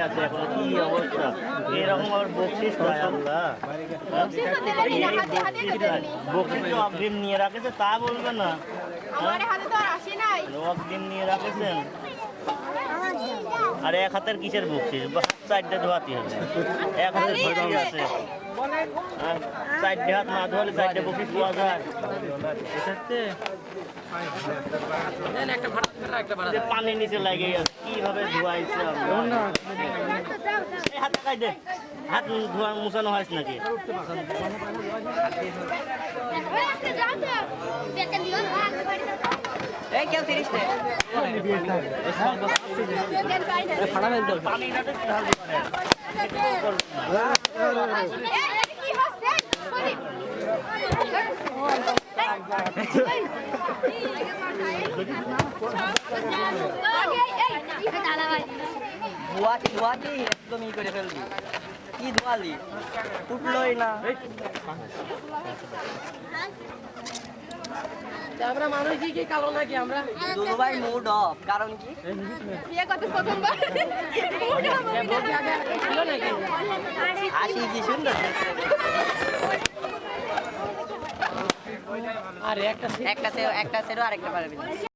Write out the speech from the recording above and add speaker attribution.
Speaker 1: আছে এখন কি অবস্থা? এরকম আবার বকশিস পায় আল্লাহ।
Speaker 2: বকশিস তো
Speaker 1: অগ্রিম নিয়ে রাখেছে তা বলবে না।
Speaker 2: আর নাই।
Speaker 1: অগ্রিম নিয়ে রাখেছেন? আর এক হাতের কিসের বকশিস? চারটে ধোয়াতে হবে এক হাতের বকশিস আছে। আর চারটে হাত না ধোয়ালে চারটে বকশিস পাওয়া যায়। পানির নিচে লাগে গেছে কীভাবে ধোয়াইছে? হাত লাগাই দে। হাত ধোয়া মুছানো হয়েছে নাকি?
Speaker 3: এই কেউ তিরিশ নে
Speaker 1: পানিটা তো ঢালতে পারে
Speaker 3: ধোয়াতি ধোয়াতি ই করে ফেলবি কি ধোয়ালি উঠলোই না
Speaker 4: আমরা মানুষ কি কি কালো নাকি আমরা?
Speaker 3: দুবাই মুড অফ কারণ কি?
Speaker 2: বিয়ে করতে প্রথমবার।
Speaker 4: ছিল নাকি?
Speaker 3: হাসি কি সুন্দর
Speaker 4: আর একটা
Speaker 3: একটা একটা সেরও আরেকটা পারবে না।